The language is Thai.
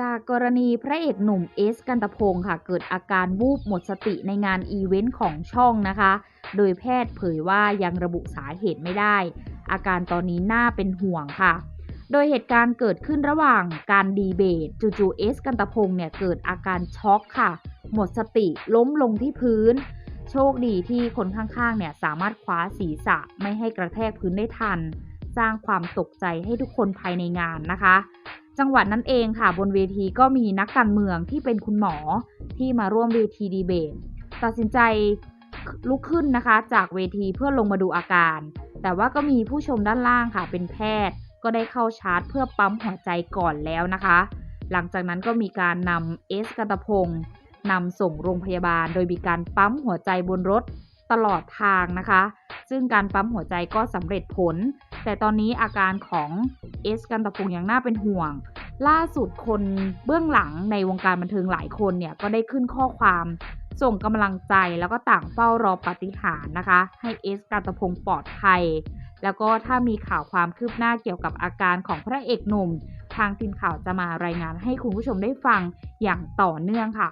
จากกรณีพระเอกหนุ่มเอสกันตพงศ์ค่ะ เกิดอาการวูบหมดสติในงานอีเวนต์ของช่องนะคะ โดยแพทย์เผยว่ายังระบุสาเหตุไม่ได้ อาการตอนนี้น่าเป็นห่วงค่ะ โดยเหตุการณ์เกิดขึ้นระหว่างการดีเบตจู่ๆเอสกันตพงศ์เนี่ยเกิดอาการช็อกค่ะ หมดสติล้มลงที่พื้น โชคดีที่คนข้างๆเนี่ยสามารถคว้าศีรษะไม่ให้กระแทกพื้นได้ทัน สร้างความตกใจให้ทุกคนภายในงานนะคะ จังหวัดนั้นเองค่ะ บนเวทีก็มีนักการเมืองที่เป็นคุณหมอที่มาร่วมเวทีดีเบต ตัดสินใจลุกขึ้นนะคะ จากเวทีเพื่อลงมาดูอาการ แต่ว่าก็มีผู้ชมด้านล่างค่ะ เป็นแพทย์ ก็ได้เข้าชาร์จ เพื่อปั๊มหัวใจก่อนแล้วนะคะ หลังจากนั้นก็มีการนำเอสกันตพงศ์นำส่งโรงพยาบาล โดยมีการปั๊มหัวใจบนรถตลอดทางนะคะ ซึ่งการปั๊มหัวใจก็สำเร็จผล แต่ตอนนี้อาการของเอสกันตะพงศ์ยังน่าเป็นห่วง ล่าสุดคนเบื้องหลังในวงการบันเทิงหลายคนเนี่ยก็ได้ขึ้นข้อความส่งกำลังใจแล้วก็ต่างเฝ้ารอปาฏิหาริย์นะคะ ให้เอสกันตะพงศ์ปลอดภัย แล้วก็ถ้ามีข่าวความคืบหน้าเกี่ยวกับอาการของพระเอกหนุ่ม ทางทีมข่าวจะมารายงานให้คุณผู้ชมได้ฟังอย่างต่อเนื่องค่ะ